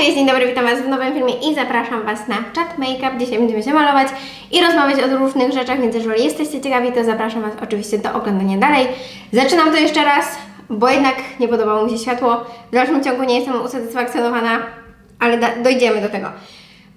cześć, dzień dobry, witam Was w nowym filmie i zapraszam Was na Chat Makeup. Dzisiaj będziemy się malować i rozmawiać o różnych rzeczach, więc jeżeli jesteście ciekawi, to zapraszam Was oczywiście do oglądania dalej. Zaczynam to jeszcze raz, bo jednak nie podobało mi się światło. W dalszym ciągu nie jestem usatysfakcjonowana, ale dojdziemy do tego.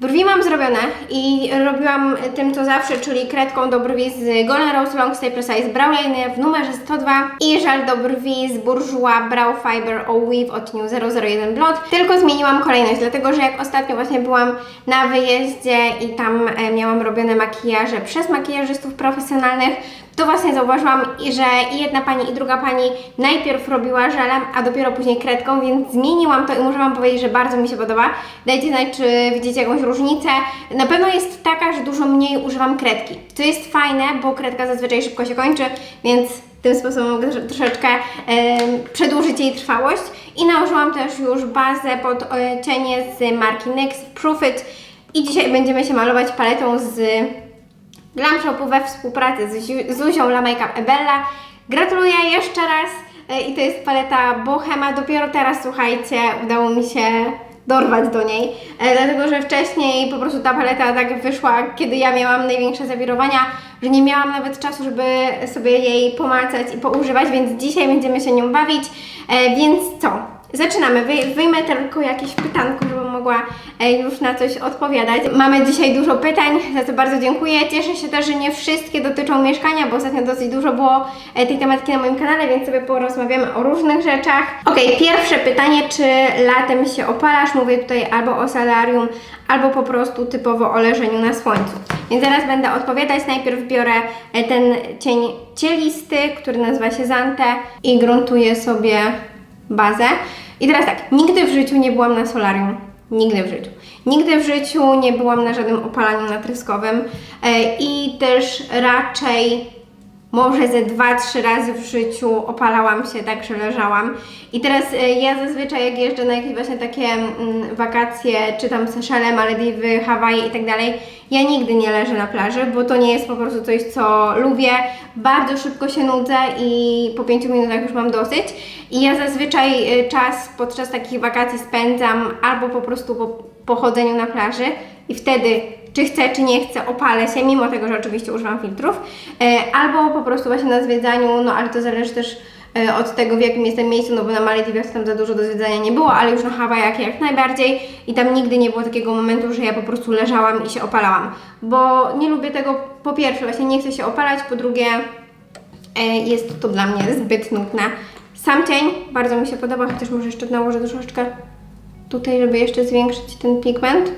Brwi mam zrobione i robiłam tym co zawsze, czyli kredką do brwi z Golden Rose Long Stay Precise Brow Liner w numerze 102 i żel do brwi z Bourjois Brow Fiber O Weave w odcieniu 001 Blond. Tylko zmieniłam kolejność, dlatego że jak ostatnio właśnie byłam na wyjeździe i tam e, miałam robione makijaże przez makijażystów profesjonalnych, to właśnie zauważyłam, że i jedna pani i druga pani najpierw robiła żelem, a dopiero później kredką, więc zmieniłam to i muszę Wam powiedzieć, że bardzo mi się podoba. Dajcie znać, czy widzicie jakąś różnicę. Na pewno jest taka, że dużo mniej używam kredki, co jest fajne, bo kredka zazwyczaj szybko się kończy, więc tym sposobem mogę trosze- troszeczkę em, przedłużyć jej trwałość. I nałożyłam też już bazę pod e, cienie z marki NYX Proof It i dzisiaj będziemy się malować paletą z Glam Shopu we współpracy z Zuzią La Makeup Ebella. Gratuluję jeszcze raz e, i to jest paleta Bohema. Dopiero teraz, słuchajcie, udało mi się dorwać do niej, e, dlatego że wcześniej po prostu ta paleta tak wyszła, kiedy ja miałam największe zawirowania, że nie miałam nawet czasu, żeby sobie jej pomacać i poużywać, więc dzisiaj będziemy się nią bawić. E, Więc co? Zaczynamy. Wy, wyjmę tylko jakieś pytanko, żebym mogła e, już na coś odpowiadać. Mamy dzisiaj dużo pytań, za co bardzo dziękuję. Cieszę się też, że nie wszystkie dotyczą mieszkania, bo ostatnio dosyć dużo było e, tej tematyki na moim kanale, więc sobie porozmawiamy o różnych rzeczach. Ok, pierwsze pytanie, czy latem się opalasz? Mówię tutaj albo o salarium, albo po prostu typowo o leżeniu na słońcu. Więc zaraz będę odpowiadać. Najpierw biorę e, ten cień cielisty, który nazywa się Zante i gruntuję sobie bazę. I teraz tak, nigdy w życiu nie byłam na solarium. Nigdy w życiu. Nigdy w życiu nie byłam na żadnym opalaniu natryskowym e, i też raczej może ze dwa, trzy razy w życiu opalałam się tak, że leżałam. I teraz e, ja zazwyczaj jak jeżdżę na jakieś właśnie takie mm, wakacje, czy tam Seszele, Malediwy, Hawaje i tak dalej, ja nigdy nie leżę na plaży, bo to nie jest po prostu coś, co lubię. Bardzo szybko się nudzę i po pięciu minutach już mam dosyć. I ja zazwyczaj e, czas podczas takich wakacji spędzam albo po prostu po, po chodzeniu na plaży i wtedy czy chcę, czy nie chcę, opalę się, mimo tego, że oczywiście używam filtrów, e, albo po prostu właśnie na zwiedzaniu, no ale to zależy też e, od tego, w jakim jestem miejscu, no bo na Malediwach tam za dużo do zwiedzania nie było, ale już na Hawajach jak najbardziej i tam nigdy nie było takiego momentu, że ja po prostu leżałam i się opalałam, bo nie lubię tego, po pierwsze właśnie nie chcę się opalać, po drugie e, jest to dla mnie zbyt nudne. Sam cień bardzo mi się podoba, chociaż może jeszcze nałożę troszeczkę tutaj, żeby jeszcze zwiększyć ten pigment.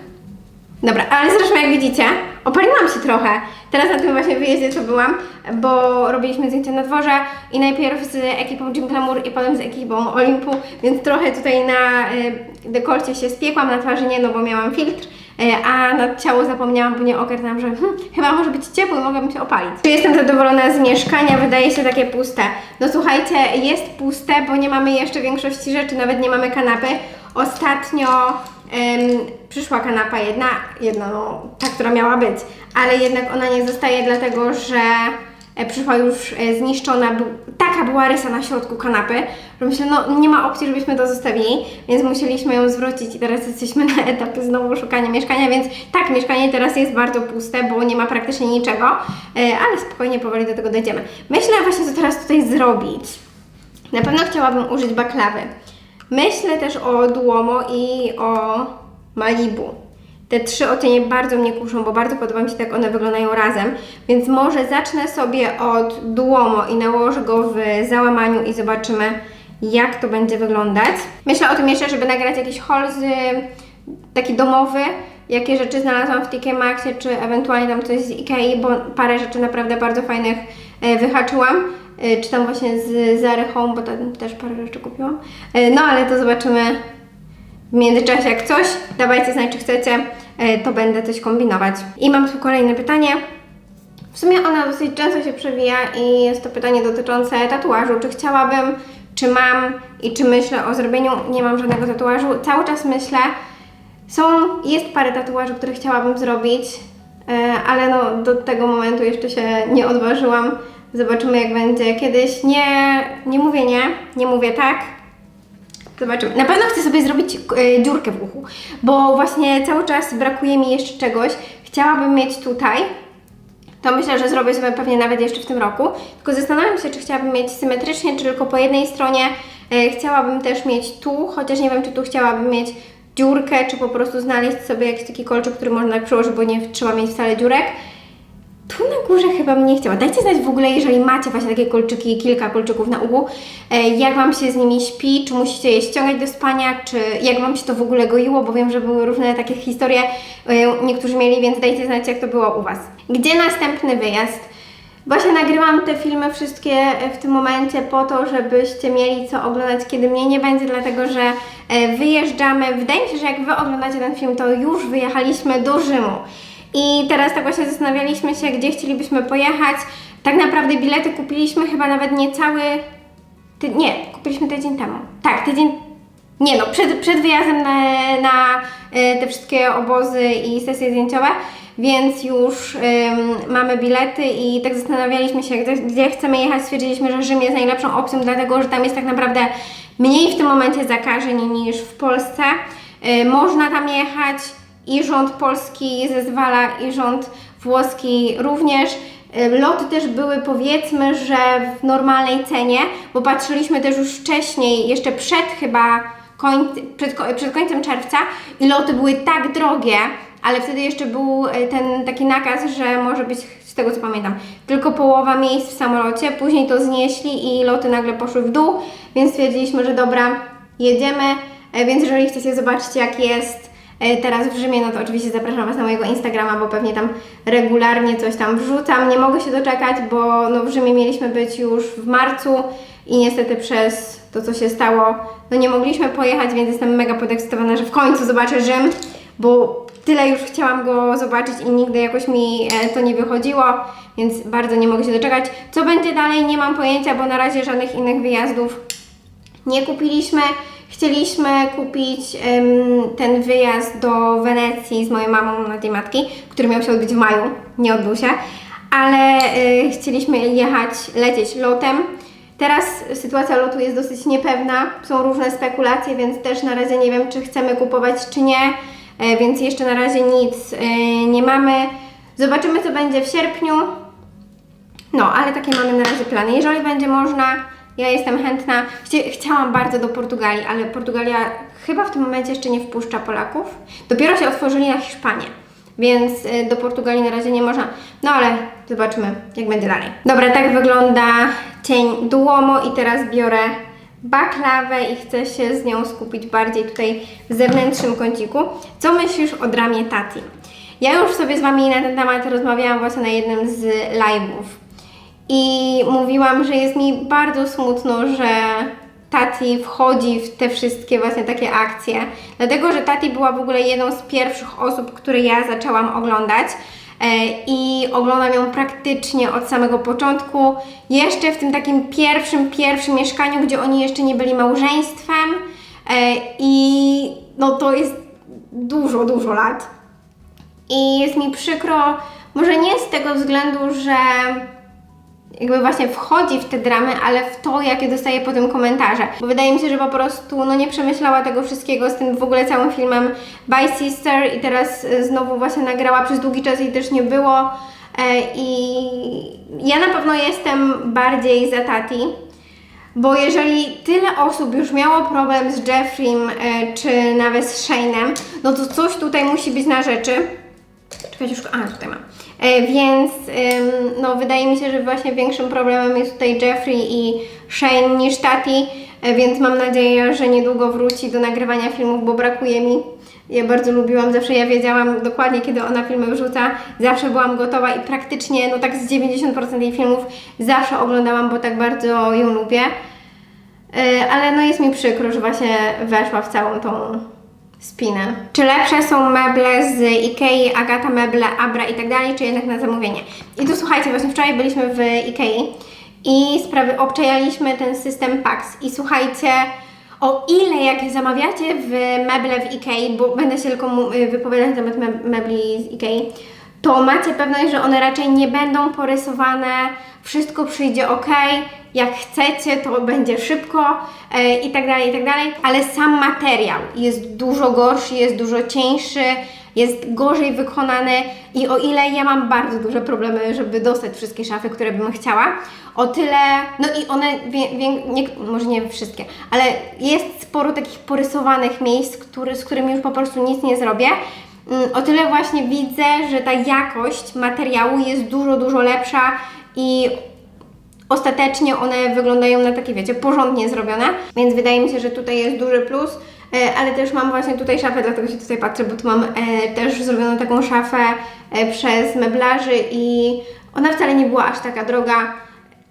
Dobra, ale zresztą jak widzicie, opaliłam się trochę. Teraz na tym właśnie wyjeździe co byłam, bo robiliśmy zdjęcia na dworze i najpierw z ekipą Gym Glamour i potem z ekipą Olympu, więc trochę tutaj na y, dekolcie się spiekłam, na twarzy nie, no bo miałam filtr, y, a na ciało zapomniałam, bo nie ogarnęłam, że hmm, chyba może być ciepło i mogłabym się opalić. Czy jestem zadowolona z mieszkania? Wydaje się takie puste. No słuchajcie, jest puste, bo nie mamy jeszcze większości rzeczy, nawet nie mamy kanapy. Ostatnio przyszła kanapa jedna, jedna no, ta, która miała być, ale jednak ona nie zostaje, dlatego że e, przyszła już e, zniszczona, taka była rysa na środku kanapy, że myślę, no nie ma opcji, żebyśmy to zostawili, więc musieliśmy ją zwrócić i teraz jesteśmy na etapie znowu szukania mieszkania, więc tak, mieszkanie teraz jest bardzo puste, bo nie ma praktycznie niczego, e, ale spokojnie, powoli do tego dojdziemy. Myślę właśnie, co teraz tutaj zrobić. Na pewno chciałabym użyć baklawy. Myślę też o Duomo i o Malibu. Te trzy odcienie bardzo mnie kuszą, bo bardzo podoba mi się, jak one wyglądają razem. Więc może zacznę sobie od Duomo i nałożę go w załamaniu i zobaczymy, jak to będzie wyglądać. Myślę o tym jeszcze, żeby nagrać jakiś haul taki domowy, jakie rzeczy znalazłam w TK Maxie, czy ewentualnie tam coś z Ikei, bo parę rzeczy naprawdę bardzo fajnych e, wyhaczyłam. E, Czy tam właśnie z Zary Home, bo tam też parę rzeczy kupiłam. E, No ale to zobaczymy w międzyczasie jak coś. Dawajcie znać, czy chcecie, e, to będę coś kombinować. I mam tu kolejne pytanie. W sumie ona dosyć często się przewija i jest to pytanie dotyczące tatuażu. Czy chciałabym, czy mam i czy myślę o zrobieniu? Nie mam żadnego tatuażu. Cały czas myślę. Są, jest parę tatuaży, które chciałabym zrobić, ale no do tego momentu jeszcze się nie odważyłam. Zobaczymy jak będzie kiedyś. Nie, nie mówię nie, nie mówię tak, Zobaczymy. Na pewno chcę sobie zrobić e, dziurkę w uchu, bo właśnie cały czas brakuje mi jeszcze czegoś. Chciałabym mieć tutaj. To myślę, że zrobię sobie pewnie nawet jeszcze w tym roku. Tylko zastanawiam się, czy chciałabym mieć symetrycznie, czy tylko po jednej stronie. E, chciałabym też mieć tu, chociaż nie wiem, czy tu chciałabym mieć dziurkę, czy po prostu znaleźć sobie jakiś taki kolczyk, który można tak przyłożyć, bo nie trzeba mieć wcale dziurek. Tu na górze chyba bym nie chciała. Dajcie znać w ogóle, jeżeli macie właśnie takie kolczyki, kilka kolczyków na uchu, e, jak Wam się z nimi śpi, czy musicie je ściągać do spania, czy jak Wam się to w ogóle goiło, bo wiem, że były różne takie historie, e, niektórzy mieli, więc dajcie znać, jak to było u Was. Gdzie następny wyjazd? Właśnie nagrywam te filmy wszystkie w tym momencie po to, żebyście mieli co oglądać, kiedy mnie nie będzie, dlatego że e, wyjeżdżamy. Wydaje mi się, że jak Wy oglądacie ten film, to już wyjechaliśmy do Rzymu. I teraz tak właśnie zastanawialiśmy się, gdzie chcielibyśmy pojechać. Tak naprawdę bilety kupiliśmy chyba nawet nie cały. Ty... Nie, kupiliśmy tydzień temu. Tak, tydzień. Nie no, przed, przed wyjazdem na, na e, te wszystkie obozy i sesje zdjęciowe, więc już ym, mamy bilety i tak zastanawialiśmy się, gdzie, gdzie chcemy jechać. Stwierdziliśmy, że Rzym jest najlepszą opcją, dlatego że tam jest tak naprawdę mniej w tym momencie zakażeń niż w Polsce. Y, można tam jechać i rząd polski zezwala, i rząd włoski również. Loty też były powiedzmy, że w normalnej cenie, bo patrzyliśmy też już wcześniej, jeszcze przed chyba koń, przed, przed końcem czerwca i loty były tak drogie, ale wtedy jeszcze był y, ten taki nakaz, że może być, z tego co pamiętam, tylko połowa miejsc w samolocie, później to znieśli i loty nagle poszły w dół, więc stwierdziliśmy, że dobra, jedziemy, E, więc jeżeli chcecie zobaczyć jak jest teraz w Rzymie, no to oczywiście zapraszam Was na mojego Instagrama, bo pewnie tam regularnie coś tam wrzucam. Nie mogę się doczekać, bo no w Rzymie mieliśmy być już w marcu i niestety przez to, co się stało, no nie mogliśmy pojechać, więc jestem mega podekscytowana, że w końcu zobaczę Rzym, bo tyle już chciałam go zobaczyć i nigdy jakoś mi e, to nie wychodziło, więc bardzo nie mogę się doczekać. Co będzie dalej, nie mam pojęcia, bo na razie żadnych innych wyjazdów nie kupiliśmy. Chcieliśmy kupić ten wyjazd do Wenecji z moją mamą na tej matki, który miał się odbyć w maju, nie odbył się, ale y, chcieliśmy jechać, lecieć lotem. Teraz sytuacja lotu jest dosyć niepewna, są różne spekulacje, więc też na razie nie wiem, czy chcemy kupować, czy nie, e, więc jeszcze na razie nic e, nie mamy. Zobaczymy, co będzie w sierpniu. No, ale takie mamy na razie plany. Jeżeli będzie można, ja jestem chętna. Chciałam bardzo do Portugalii, ale Portugalia chyba w tym momencie jeszcze nie wpuszcza Polaków. Dopiero się otworzyli na Hiszpanię, więc y, do Portugalii na razie nie można. No ale zobaczymy, jak będzie dalej. Dobra, tak wygląda cień Duomo i teraz biorę baklawę i chcę się z nią skupić bardziej tutaj w zewnętrznym kąciku. Co myślisz o dramie Tati? Ja już sobie z Wami na ten temat rozmawiałam właśnie na jednym z live'ów. I mówiłam, że jest mi bardzo smutno, że Tati wchodzi w te wszystkie właśnie takie akcje. Dlatego, że Tati była w ogóle jedną z pierwszych osób, które ja zaczęłam oglądać. E, I oglądam ją praktycznie od samego początku. Jeszcze w tym takim pierwszym, pierwszym mieszkaniu, gdzie oni jeszcze nie byli małżeństwem. E, I no to jest dużo, dużo lat. I jest mi przykro, może nie z tego względu, że jakby właśnie wchodzi w te dramy, ale w to, jakie dostaje potem komentarze. Bo wydaje mi się, że po prostu no nie przemyślała tego wszystkiego z tym w ogóle całym filmem By Sister i teraz e, znowu właśnie nagrała przez długi czas i też nie było. E, I ja na pewno jestem bardziej za Tati. Bo jeżeli tyle osób już miało problem z Jeffrey'm e, czy nawet z Shane'em, no to coś tutaj musi być na rzeczy. Czekajcie, już... A, tutaj mam. E, więc no, wydaje mi się, że właśnie większym problemem jest tutaj Jeffrey i Shane niż Tati, e, więc mam nadzieję, że niedługo wróci do nagrywania filmów, bo brakuje mi. Ja bardzo lubiłam, zawsze ja wiedziałam dokładnie, kiedy ona filmy wrzuca, zawsze byłam gotowa i praktycznie, no tak z 90% jej filmów zawsze oglądałam, bo tak bardzo ją lubię. E, ale no jest mi przykro, że właśnie weszła w całą tą spinę. Czy lepsze są meble z Ikei, Agata Meble, Abra i tak dalej, czy jednak na zamówienie? I tu słuchajcie, właśnie wczoraj byliśmy w Ikei i sprawy obczajaliśmy ten system PAX i słuchajcie, o ile jak zamawiacie w meble w Ikei, bo będę się tylko wypowiadać na temat me- mebli z Ikei, to macie pewność, że one raczej nie będą porysowane, wszystko przyjdzie ok, jak chcecie, to będzie szybko e, i tak dalej, i tak dalej, ale sam materiał jest dużo gorszy, jest dużo cieńszy, jest gorzej wykonany i o ile ja mam bardzo duże problemy, żeby dostać wszystkie szafy, które bym chciała, o tyle, no i one, wie, wie, nie, może nie wszystkie, ale jest sporo takich porysowanych miejsc, który, z którymi już po prostu nic nie zrobię. Mm, O tyle właśnie widzę, że ta jakość materiału jest dużo, dużo lepsza i ostatecznie one wyglądają na takie, wiecie, porządnie zrobione, więc wydaje mi się, że tutaj jest duży plus. E, Ale też mam właśnie tutaj szafę, dlatego się tutaj patrzę, bo tu mam e, też zrobioną taką szafę e, przez meblarzy i ona wcale nie była aż taka droga,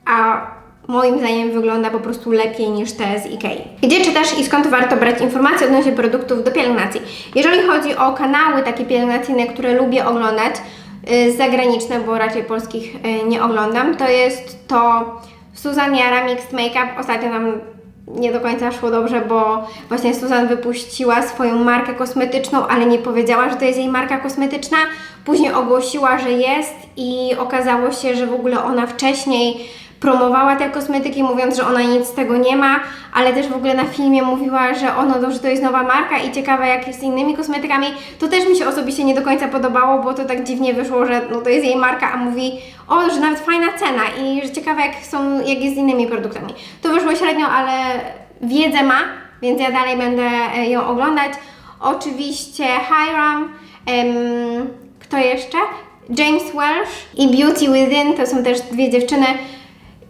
a moim zdaniem wygląda po prostu lepiej niż te z Ikei. Gdzie czytasz i skąd warto brać informacje odnośnie produktów do pielęgnacji? Jeżeli chodzi o kanały takie pielęgnacyjne, które lubię oglądać, y, zagraniczne, bo raczej polskich y, nie oglądam, to jest to Susan Jara Mixed Makeup. Ostatnio nam nie do końca szło dobrze, bo właśnie Susan wypuściła swoją markę kosmetyczną, ale nie powiedziała, że to jest jej marka kosmetyczna. Później ogłosiła, że jest i okazało się, że w ogóle ona wcześniej promowała te kosmetyki, mówiąc, że ona nic z tego nie ma, ale też w ogóle na filmie mówiła, że ono, że to jest nowa marka i ciekawe jak jest z innymi kosmetykami. To też mi się osobiście nie do końca podobało, bo to tak dziwnie wyszło, że no to jest jej marka, a mówi o, że nawet fajna cena i że ciekawe jak są, jak jest z innymi produktami. To wyszło średnio, ale wiedzę ma, więc ja dalej będę e, ją oglądać. Oczywiście Hiram, em, kto jeszcze? James Welsh i Beauty Within, to są też dwie dziewczyny,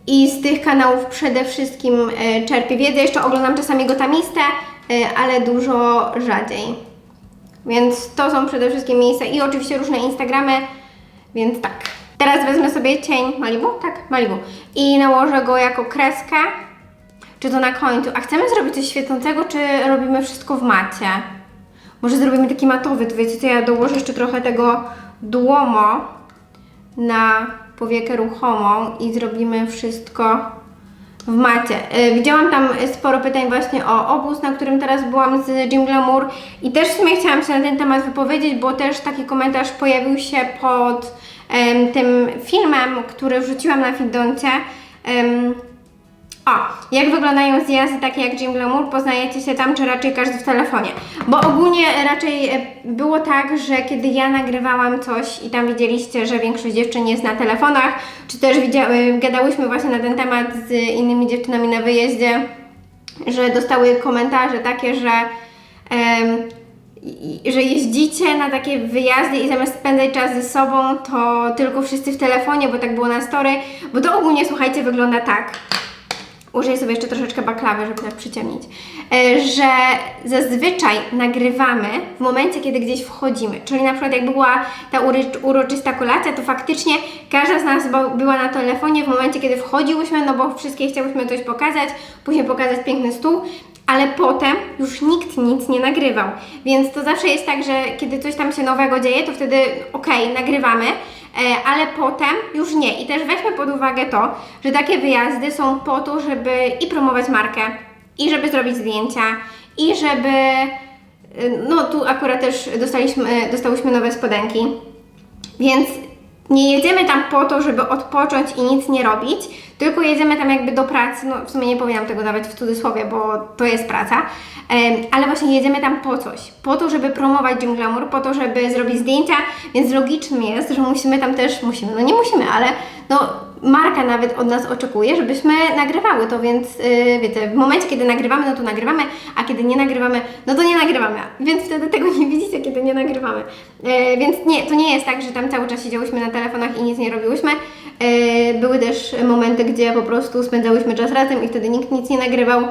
i z tych kanałów przede wszystkim e, czerpię wiedzę. Jeszcze oglądam czasami Gotamistę, e, ale dużo rzadziej. Więc to są przede wszystkim miejsca i oczywiście różne Instagramy, więc tak. Teraz wezmę sobie cień Malibu, tak, Malibu i nałożę go jako kreskę, czy to na końcu. A chcemy zrobić coś świecącego, czy robimy wszystko w macie? Może zrobimy taki matowy, to wiecie co, ja dołożę jeszcze trochę tego Duomo na powiekę ruchomą i zrobimy wszystko w macie. Y, Widziałam tam sporo pytań właśnie o obóz, na którym teraz byłam z Jim Glamour i też w sumie chciałam się na ten temat wypowiedzieć, bo też taki komentarz pojawił się pod em, tym filmem, który wrzuciłam na Fidoncie. Em, o, jak wyglądają zjazdy takie jak Jim Glamour? Poznajecie się tam, czy raczej każdy w telefonie? Bo ogólnie raczej e, było tak, że kiedy ja nagrywałam coś i tam widzieliście, że większość dziewczyn jest na telefonach, czy też widziały, gadałyśmy właśnie na ten temat z innymi dziewczynami na wyjeździe, że dostały komentarze takie, że em, że jeździcie na takie wyjazdy i zamiast spędzać czas ze sobą, to tylko wszyscy w telefonie, bo tak było na story, bo to ogólnie, słuchajcie, wygląda tak. Użyję sobie jeszcze troszeczkę baklawy, żeby tak przyciemnić, e, że zazwyczaj nagrywamy w momencie, kiedy gdzieś wchodzimy. Czyli na przykład jak była ta uroczysta kolacja, to faktycznie każda z nas była na telefonie w momencie, kiedy wchodziłyśmy, no bo wszystkie chciałyśmy coś pokazać, później pokazać piękny stół, ale potem już nikt nic nie nagrywał. Więc to zawsze jest tak, że kiedy coś tam się nowego dzieje, to wtedy okej, nagrywamy, e, ale potem już nie. I też weźmy pod uwagę to, że takie wyjazdy są po to, żeby i promować markę, i żeby zrobić zdjęcia, i żeby. y, No, tu akurat też dostaliśmy, dostałyśmy nowe spodenki. Więc nie jedziemy tam po to, żeby odpocząć i nic nie robić, tylko jedziemy tam jakby do pracy. No, w sumie nie powinnam tego nawet w cudzysłowie, bo to jest praca. Ale właśnie jedziemy tam po coś. Po to, żeby promować Gym Glamour, po to, żeby zrobić zdjęcia, więc logicznym jest, że musimy tam też, musimy, no nie musimy, ale no marka nawet od nas oczekuje, żebyśmy nagrywały to, więc yy, wiecie, w momencie, kiedy nagrywamy, no to nagrywamy, a kiedy nie nagrywamy, no to nie nagrywamy, więc wtedy tego nie widzicie, kiedy nie nagrywamy. Yy, więc nie, to nie jest tak, że tam cały czas siedziałyśmy na telefonach i nic nie robiłyśmy. Yy, były też momenty, gdzie po prostu spędzałyśmy czas razem i wtedy nikt nic nie nagrywał.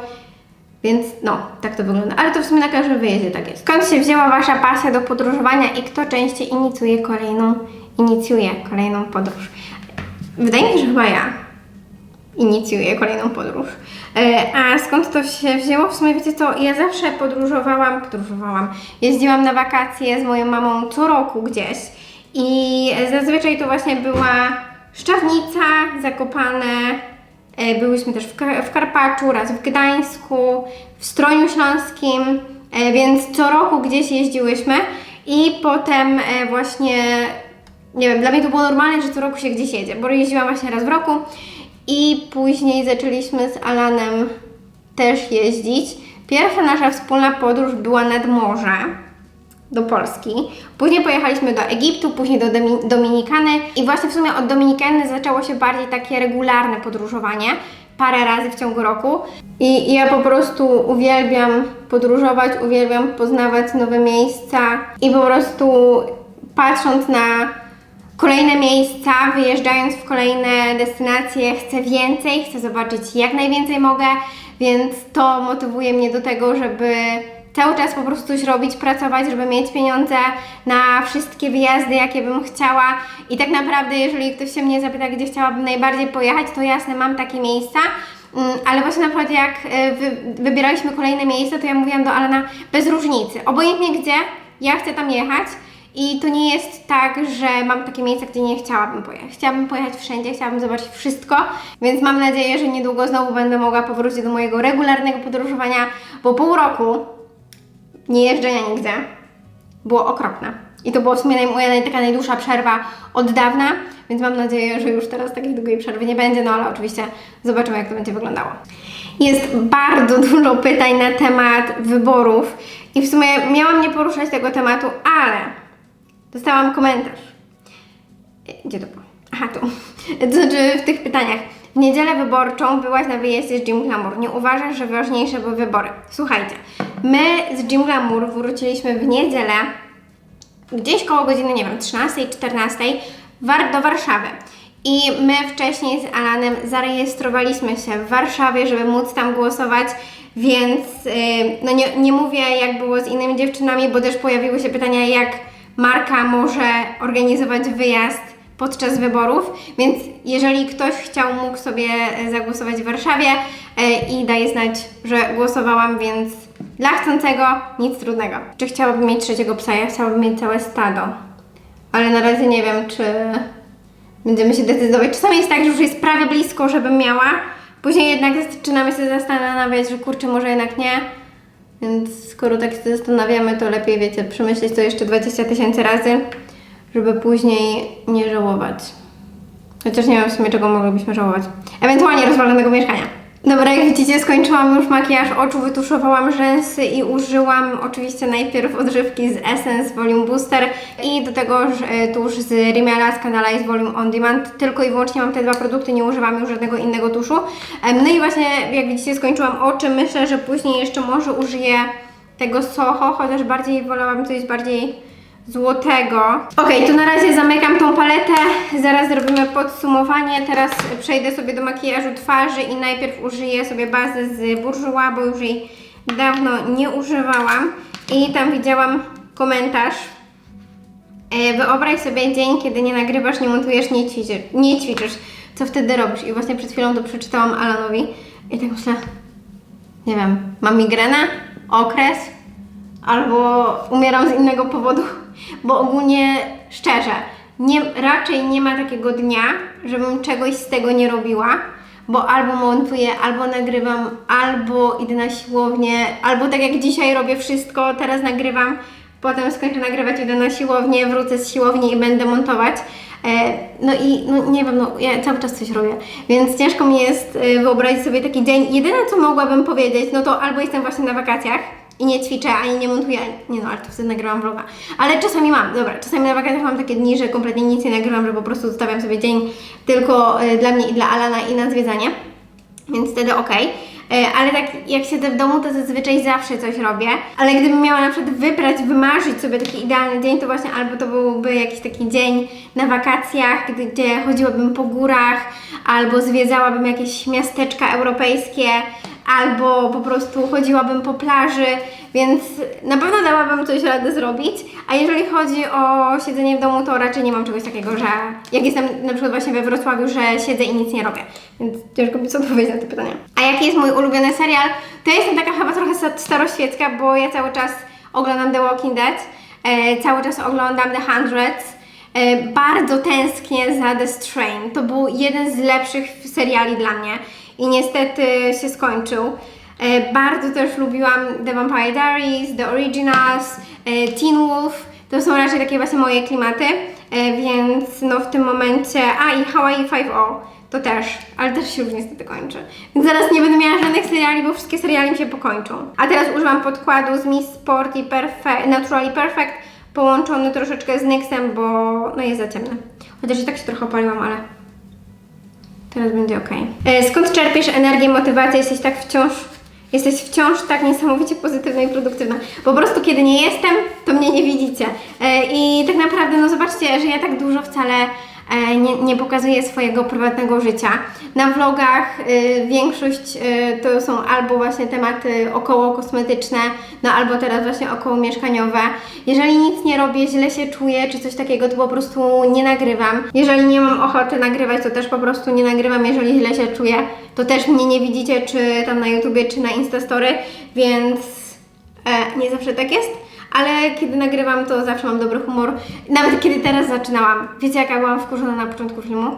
Więc no, tak to wygląda. Ale to w sumie na każdym wyjeździe tak jest. Skąd się wzięła Wasza pasja do podróżowania i kto częściej inicjuje kolejną, inicjuje kolejną podróż? Wydaje mi się, że chyba ja inicjuję kolejną podróż. E, A skąd to się wzięło? W sumie wiecie co, ja zawsze podróżowałam, podróżowałam, jeździłam na wakacje z moją mamą co roku gdzieś i zazwyczaj to właśnie była Szczawnica, Zakopane, e, byłyśmy też w, w Karpaczu, raz w Gdańsku, w Stroniu Śląskim, e, więc co roku gdzieś jeździłyśmy i potem e, właśnie nie wiem, dla mnie to było normalne, że co roku się gdzieś jedzie, bo jeździłam właśnie raz w roku i później zaczęliśmy z Alanem też jeździć. Pierwsza nasza wspólna podróż była nad morze do Polski. Później pojechaliśmy do Egiptu, później do Domi- Dominikany i właśnie w sumie od Dominikany zaczęło się bardziej takie regularne podróżowanie. Parę razy w ciągu roku. I i ja po prostu uwielbiam podróżować, uwielbiam poznawać nowe miejsca i po prostu patrząc na kolejne miejsca, wyjeżdżając w kolejne destynacje, chcę więcej, chcę zobaczyć jak najwięcej mogę, więc to motywuje mnie do tego, żeby cały czas po prostu coś robić, pracować, żeby mieć pieniądze na wszystkie wyjazdy, jakie bym chciała. I tak naprawdę, jeżeli ktoś się mnie zapyta, gdzie chciałabym najbardziej pojechać, to jasne, mam takie miejsca. Mm, Ale właśnie na przykład jak wy, wybieraliśmy kolejne miejsca, to ja mówiłam do Alana bez różnicy. Obojętnie gdzie, ja chcę tam jechać. I to nie jest tak, że mam takie miejsca, gdzie nie chciałabym pojechać. Chciałabym pojechać wszędzie, chciałabym zobaczyć wszystko, więc mam nadzieję, że niedługo znowu będę mogła powrócić do mojego regularnego podróżowania, bo pół roku nie jeżdżenia nigdzie było okropne. I to była w sumie moja naj- taka najdłuższa przerwa od dawna, więc mam nadzieję, że już teraz takiej długiej przerwy nie będzie, no ale oczywiście zobaczymy, jak to będzie wyglądało. Jest bardzo dużo pytań na temat wyborów i w sumie miałam nie poruszać tego tematu, ale dostałam komentarz. Gdzie to było? Aha, tu. To znaczy w tych pytaniach. W niedzielę wyborczą byłaś na wyjeździe z Jim Glamour. Nie uważasz, że ważniejsze były wybory? Słuchajcie, my z Jim Glamour wróciliśmy w niedzielę gdzieś koło godziny, nie wiem, 13, 14 war- do Warszawy. I my wcześniej z Alanem zarejestrowaliśmy się w Warszawie, żeby móc tam głosować, więc yy, no nie, nie mówię jak było z innymi dziewczynami, bo też pojawiły się pytania, jak marka może organizować wyjazd podczas wyborów, więc jeżeli ktoś chciał, mógł sobie e, zagłosować w Warszawie e, i daję znać, że głosowałam, więc dla chcącego nic trudnego. Czy chciałabym mieć trzeciego psa? Ja chciałabym mieć całe stado, ale na razie nie wiem, czy będziemy się decydować. Czasami jest tak, że już jest prawie blisko, żebym miała, później jednak zaczynamy się zastanawiać, że kurczę, może jednak nie. Więc skoro tak się zastanawiamy, to lepiej, wiecie, przemyśleć to jeszcze 20 tysięcy razy, żeby później nie żałować. Chociaż nie wiem w sumie czego moglibyśmy żałować. Ewentualnie rozwalonego mieszkania. Dobra, jak widzicie, skończyłam już makijaż oczu, wytuszowałam rzęsy i użyłam oczywiście najpierw odżywki z Essence Volume Booster i do tego e, tusz z Rimmela z kanala jest Volume On Demand. Tylko i wyłącznie mam te dwa produkty, nie używam już żadnego innego tuszu. No i właśnie, jak widzicie, skończyłam oczy. Myślę, że później jeszcze może użyję tego Soho, chociaż bardziej wolałabym coś bardziej złotego. Ok, to na razie zamykam tą paletę, zaraz zrobimy podsumowanie, teraz przejdę sobie do makijażu twarzy i najpierw użyję sobie bazy z Bourjois, bo już jej dawno nie używałam. I tam widziałam komentarz. E, Wyobraź sobie dzień, kiedy nie nagrywasz, nie montujesz, nie ćwiczysz, nie ćwiczysz. Co wtedy robisz? I właśnie przed chwilą to przeczytałam Alanowi. I tak myślę, nie wiem, mam migrenę, okres, albo umieram z innego powodu, bo ogólnie szczerze, nie, raczej nie ma takiego dnia, żebym czegoś z tego nie robiła, bo albo montuję, albo nagrywam, albo idę na siłownię, albo tak jak dzisiaj robię wszystko, teraz nagrywam, potem skończę nagrywać, idę na siłownię, wrócę z siłowni i będę montować. E, No i no nie wiem, no ja cały czas coś robię, więc ciężko mi jest e, wyobrazić sobie taki dzień. Jedyne co mogłabym powiedzieć, no to albo jestem właśnie na wakacjach i nie ćwiczę, ani nie montuję, nie no, ale to wtedy nagrywam vloga. Ale czasami mam, dobra, czasami na wakacjach mam takie dni, że kompletnie nic nie nagrywam, że po prostu zostawiam sobie dzień tylko e, dla mnie i dla Alana i na zwiedzanie więc wtedy okej. E, Ale tak jak siedzę w domu, to zazwyczaj zawsze coś robię. Ale gdybym miała na przykład wybrać, wymarzyć sobie taki idealny dzień, to właśnie albo to byłby jakiś taki dzień na wakacjach, gdzie chodziłabym po górach, albo zwiedzałabym jakieś miasteczka europejskie, albo po prostu chodziłabym po plaży, więc na pewno dałabym coś radę zrobić. A jeżeli chodzi o siedzenie w domu, to raczej nie mam czegoś takiego, że jak jestem na przykład właśnie we Wrocławiu, że siedzę i nic nie robię. Więc ciężko mi co odpowiedzieć na te pytania. A jaki jest mój ulubiony serial? To jestem taka chyba trochę sta- staroświecka, bo ja cały czas oglądam The Walking Dead, e, cały czas oglądam The Hundreds. E, bardzo tęsknię za The Strain. To był jeden z lepszych seriali dla mnie i niestety się skończył. E, bardzo też lubiłam The Vampire Diaries, The Originals, e, Teen Wolf. to są raczej takie właśnie moje klimaty, e, więc no w tym momencie, a i Hawaii 5.0 to też, ale też się już niestety kończy. Więc zaraz nie będę miała żadnych seriali, bo wszystkie seriale mi się pokończą. A teraz używam podkładu z Miss Sporty Perfect, Naturally Perfect, połączony troszeczkę z NYXem, bo no jest za ciemne. Chociaż i tak się trochę opaliłam, ale teraz będzie ok. Skąd czerpiesz energię, motywację? Jesteś tak wciąż, jesteś wciąż tak niesamowicie pozytywna i produktywna. Po prostu kiedy nie jestem, to mnie nie widzicie. E, I tak naprawdę, no zobaczcie, że ja tak dużo wcale e, nie, nie pokazuję swojego prywatnego życia. Na vlogach y, większość y, to są albo właśnie tematy około kosmetyczne, no albo teraz właśnie około mieszkaniowe. Jeżeli nic nie robię, źle się czuję czy coś takiego, to po prostu nie nagrywam. Jeżeli nie mam ochoty nagrywać, to też po prostu nie nagrywam. Jeżeli źle się czuję, to też mnie nie widzicie, czy tam na YouTubie, czy na Instastory, więc e, nie zawsze tak jest ale kiedy nagrywam, to zawsze mam dobry humor. Nawet kiedy teraz zaczynałam. Wiecie, jaka byłam wkurzona na początku filmu?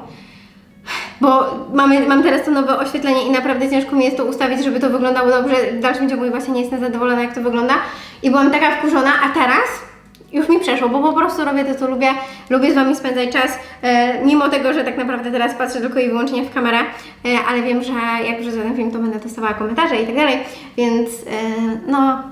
Bo mamy, mam teraz to nowe oświetlenie i naprawdę ciężko mi jest to ustawić, żeby to wyglądało dobrze. W dalszym ciągu właśnie nie jestem zadowolona, jak to wygląda. I byłam taka wkurzona, a teraz już mi przeszło, bo po prostu robię to, co lubię. Lubię z Wami spędzać czas, e, mimo tego, że tak naprawdę teraz patrzę tylko i wyłącznie w kamerę, e, ale wiem, że jak wrzucę ten film, to będę testowała komentarze i tak dalej, więc e, no,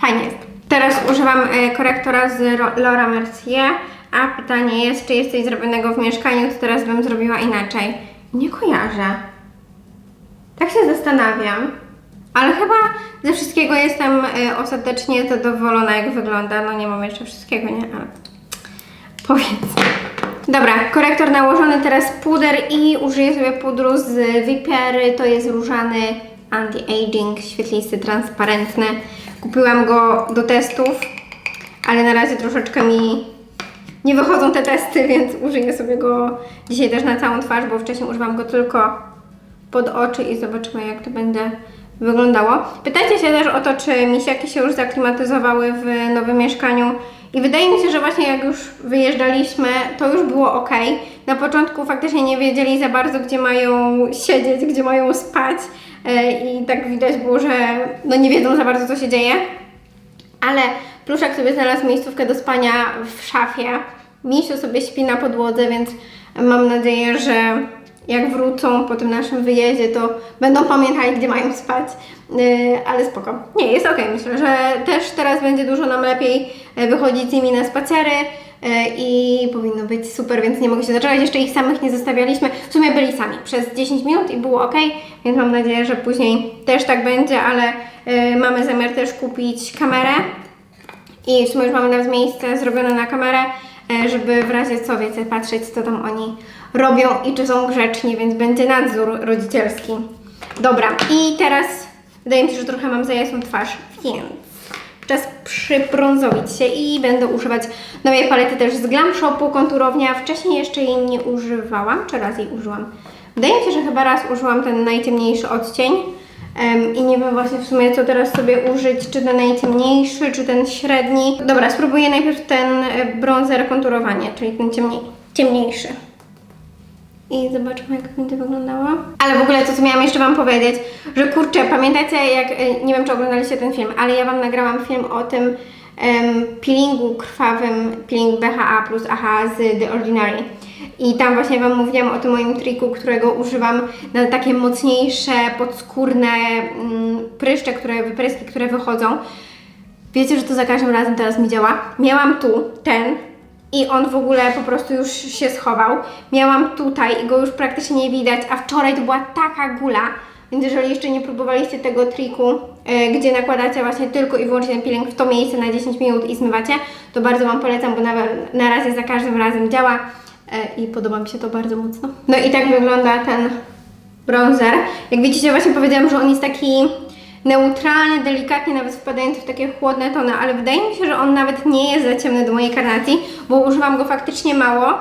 fajnie jest. Teraz używam e, korektora z Laura Mercier, a pytanie jest, czy jest coś zrobionego w mieszkaniu, to teraz bym zrobiła inaczej. Nie kojarzę. Tak się zastanawiam. Ale chyba ze wszystkiego jestem e, ostatecznie zadowolona, jak wygląda. No nie mam jeszcze wszystkiego, nie? Ale powiedz. Dobra, korektor nałożony, teraz puder i użyję sobie pudru z Vipery. To jest różany anti-aging, świetlisty, transparentny. Kupiłam go do testów, ale na razie troszeczkę mi nie wychodzą te testy, więc użyję sobie go dzisiaj też na całą twarz, bo wcześniej używam go tylko pod oczy i zobaczymy jak to będzie wyglądało. Pytajcie się też o to, czy misiaki się już zaklimatyzowały w nowym mieszkaniu i wydaje mi się, że właśnie jak już wyjeżdżaliśmy, to już było ok. Na początku faktycznie nie wiedzieli za bardzo, gdzie mają siedzieć, gdzie mają spać i tak widać było, że no nie wiedzą za bardzo, co się dzieje. Ale pluszek sobie znalazł miejscówkę do spania w szafie. Misiu sobie śpi na podłodze, więc mam nadzieję, że jak wrócą po tym naszym wyjeździe, to będą pamiętali, gdzie mają spać. Yy, ale spoko. Nie, jest ok. Myślę, że też teraz będzie dużo nam lepiej e, wychodzić z nimi na spacery i powinno być super, więc nie mogę się zaczekać. Jeszcze ich samych nie zostawialiśmy. W sumie byli sami przez 10 minut i było ok, więc mam nadzieję, że później też tak będzie, ale yy, mamy zamiar też kupić kamerę i w sumie już mamy nawet miejsce zrobione na kamerę, e, żeby w razie co, wiecie, patrzeć co tam oni robią i czy są grzeczni, więc będzie nadzór rodzicielski. Dobra, i teraz wydaje mi się, że trochę mam za jasną twarz, więc czas przybrązowić się i będę używać nowej palety też z Glam Shopu, konturownia. Wcześniej jeszcze jej nie używałam, czy raz jej użyłam? Wydaje mi się, że chyba raz użyłam ten najciemniejszy odcień. Em, I nie wiem właśnie w sumie co teraz sobie użyć, czy ten najciemniejszy, czy ten średni. Dobra, spróbuję najpierw ten e, bronzer konturowanie, czyli ten ciemniej, ciemniejszy. I zobaczmy jak będzie wyglądała. Ale w ogóle to co miałam jeszcze Wam powiedzieć, że kurczę, pamiętacie jak, e, nie wiem czy oglądaliście ten film, ale ja Wam nagrałam film o tym em, peelingu krwawym, peeling BHA plus AHA z The Ordinary. I tam właśnie Wam mówiłam o tym moim triku, którego używam na takie mocniejsze, podskórne mm, pryszcze, które, wypryski, które wychodzą. Wiecie, że to za każdym razem teraz mi działa. Miałam tu ten i on w ogóle po prostu już się schował. Miałam tutaj i go już praktycznie nie widać, a wczoraj to była taka gula. Więc jeżeli jeszcze nie próbowaliście tego triku, e, gdzie nakładacie właśnie tylko i wyłącznie peeling w to miejsce na 10 minut i zmywacie, to bardzo Wam polecam, bo na, na razie za każdym razem działa e, i podoba mi się to bardzo mocno. No i tak wygląda ten bronzer. Jak widzicie, właśnie powiedziałam, że on jest taki neutralny, delikatnie nawet wpadający w takie chłodne tony, ale wydaje mi się, że on nawet nie jest za ciemny do mojej karnacji, bo używam go faktycznie mało.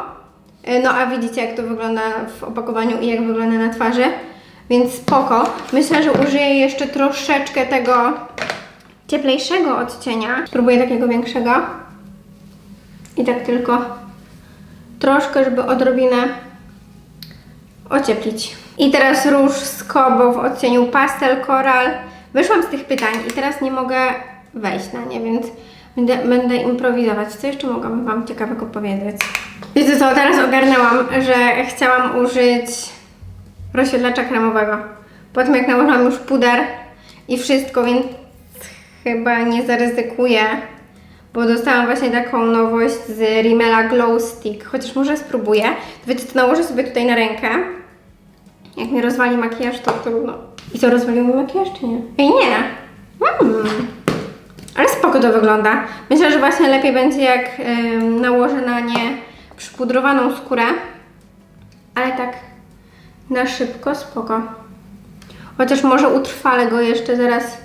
E, No a widzicie, jak to wygląda w opakowaniu i jak wygląda na twarzy. Więc spoko. Myślę, że użyję jeszcze troszeczkę tego cieplejszego odcienia. Spróbuję takiego większego. I tak tylko troszkę, żeby odrobinę ocieplić. I teraz róż z Kobo w odcieniu Pastel Coral. Wyszłam z tych pytań i teraz nie mogę wejść na nie, więc Będę, będę improwizować. Co jeszcze mogłam Wam ciekawego powiedzieć? Wiecie co, teraz ogarnęłam, że chciałam użyć rozświetlacza kremowego. Po tym jak nałożyłam już puder i wszystko, więc chyba nie zaryzykuję, bo dostałam właśnie taką nowość z Rimmela Glow Stick, chociaż może spróbuję. To wiecie co, nałożę sobie tutaj na rękę. Jak mi rozwali makijaż, to trudno. I co, rozwalił mi makijaż, czy nie? Ej, nie! Hmm. Ale spoko to wygląda. Myślę, że właśnie lepiej będzie jak ym, nałożę na nie przypudrowaną skórę. Ale tak na szybko, spoko. Chociaż może utrwalę go jeszcze zaraz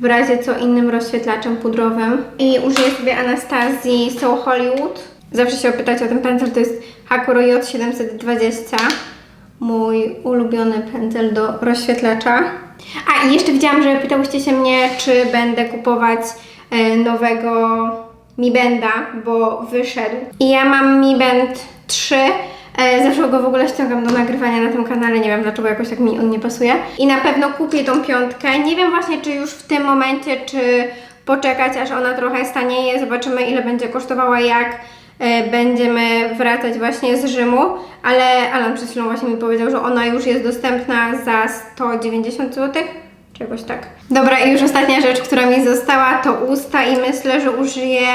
w razie co innym rozświetlaczem pudrowym. I użyję sobie Anastazji So Hollywood. Zawsze się opytać o ten pędzel, to jest Hakuro J720. Mój ulubiony pędzel do rozświetlacza. A i jeszcze widziałam, że pytałyście się mnie, czy będę kupować e, nowego Mi Benda, bo wyszedł. I ja mam Mi Band 3. E, zawsze go w ogóle ściągam do nagrywania na tym kanale, nie wiem dlaczego jakoś tak mi on nie pasuje. I na pewno kupię tą piątkę. Nie wiem właśnie, czy już w tym momencie, czy poczekać, aż ona trochę stanieje. Zobaczymy, ile będzie kosztowała, jak będziemy wracać właśnie z Rzymu. Ale Alan przed chwilą właśnie mi powiedział, że ona już jest dostępna za 190 zł. Czegoś tak. Dobra, i już ostatnia rzecz, która mi została, to usta i myślę, że użyję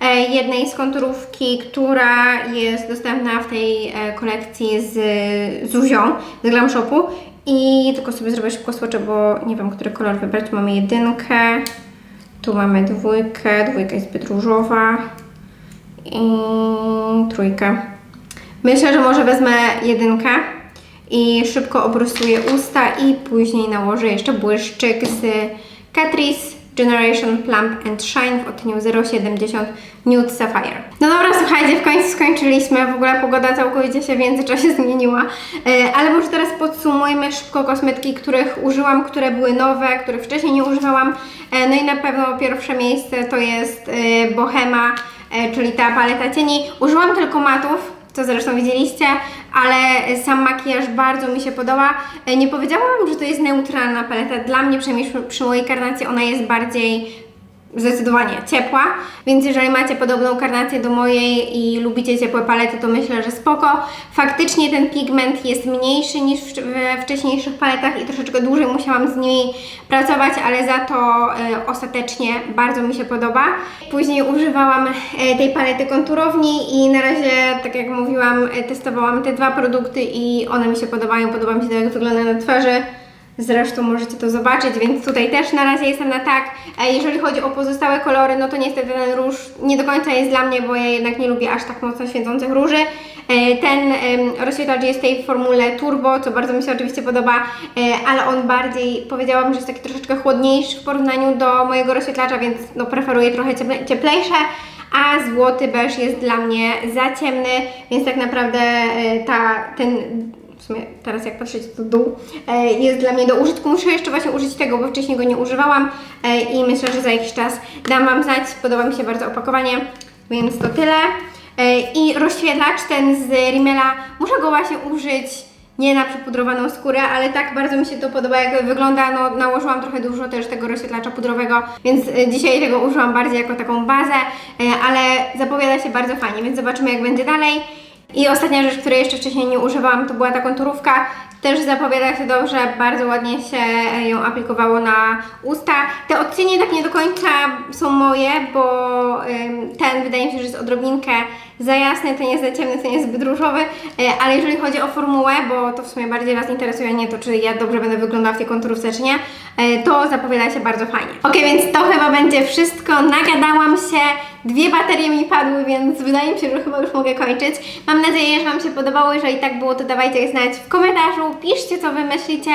e, jednej z konturówki, która jest dostępna w tej e, kolekcji z Zuzią, z Glam Shopu. I tylko sobie zrobię szybko bo nie wiem, który kolor wybrać. Mamy jedynkę, tu mamy dwójkę, dwójka jest zbyt różowa i trójkę. Myślę, że może wezmę jedynkę i szybko obrysuję usta i później nałożę jeszcze błyszczyk z Catrice Generation Plump and Shine w odcieniu 070 Nude Sapphire. No dobra, słuchajcie, w końcu skończyliśmy. W ogóle pogoda całkowicie się w międzyczasie zmieniła. E, ale może teraz podsumujmy szybko kosmetyki, których użyłam, które były nowe, których wcześniej nie używałam. E, no i na pewno pierwsze miejsce to jest e, Bohema, czyli ta paleta cieni. Użyłam tylko matów, co zresztą widzieliście, ale sam makijaż bardzo mi się podoba. E, Nie powiedziałabym, że to jest neutralna paleta. Dla mnie, przynajmniej przy- przy mojej karnacji, ona jest bardziej zdecydowanie ciepła, więc jeżeli macie podobną karnację do mojej i lubicie ciepłe palety, to myślę, że spoko. Faktycznie ten pigment jest mniejszy niż we wcześniejszych paletach i troszeczkę dłużej musiałam z nimi pracować, ale za to e, ostatecznie bardzo mi się podoba. Później używałam e, tej palety konturowni i na razie, tak jak mówiłam, e, testowałam te dwa produkty i one mi się podobają. Podoba mi się to, jak wygląda na twarzy. Zresztą możecie to zobaczyć, więc tutaj też na razie jestem na tak. E, Jeżeli chodzi o pozostałe kolory, no to niestety ten róż nie do końca jest dla mnie, bo ja jednak nie lubię aż tak mocno świecących róży. E, Ten rozświetlacz jest w tej formule turbo, co bardzo mi się oczywiście podoba, e, ale on bardziej, powiedziałam, że jest taki troszeczkę chłodniejszy w porównaniu do mojego rozświetlacza, więc no preferuję trochę cieple, cieplejsze a złoty beż jest dla mnie za ciemny, więc tak naprawdę ta, ten sumie teraz jak patrzeć to dół, e, jest dla mnie do użytku. Muszę jeszcze właśnie użyć tego, bo wcześniej go nie używałam e, i myślę, że za jakiś czas dam Wam znać. Podoba mi się bardzo opakowanie, więc to tyle. E, I rozświetlacz ten z Rimmela, muszę go właśnie użyć nie na przypudrowaną skórę, ale tak bardzo mi się to podoba, jak wygląda. No, nałożyłam trochę dużo też tego rozświetlacza pudrowego, więc dzisiaj tego użyłam bardziej jako taką bazę, ale zapowiada się bardzo fajnie, więc zobaczymy jak będzie dalej. I ostatnia rzecz, której jeszcze wcześniej nie używałam, to była ta konturówka. Też zapowiada się dobrze, bardzo ładnie się e, ją aplikowało na usta. Te odcienie tak nie do końca są moje, bo ten wydaje mi się, że jest odrobinkę za jasny, ten jest za ciemny, ten jest zbyt różowy, e, ale jeżeli chodzi o formułę, bo to w sumie bardziej Was interesuje, nie to czy ja dobrze będę wyglądała w tej konturówce czy nie, e, to zapowiada się bardzo fajnie. Ok, więc to chyba będzie wszystko. Nagadałam się, dwie baterie mi padły, więc wydaje mi się, że chyba już mogę kończyć. Mam nadzieję, że Wam się podobało. Jeżeli tak było, to dawajcie znać w komentarzu, piszcie co Wy myślicie.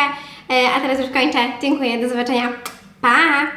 E, A teraz już kończę. Dziękuję, do zobaczenia. Pa!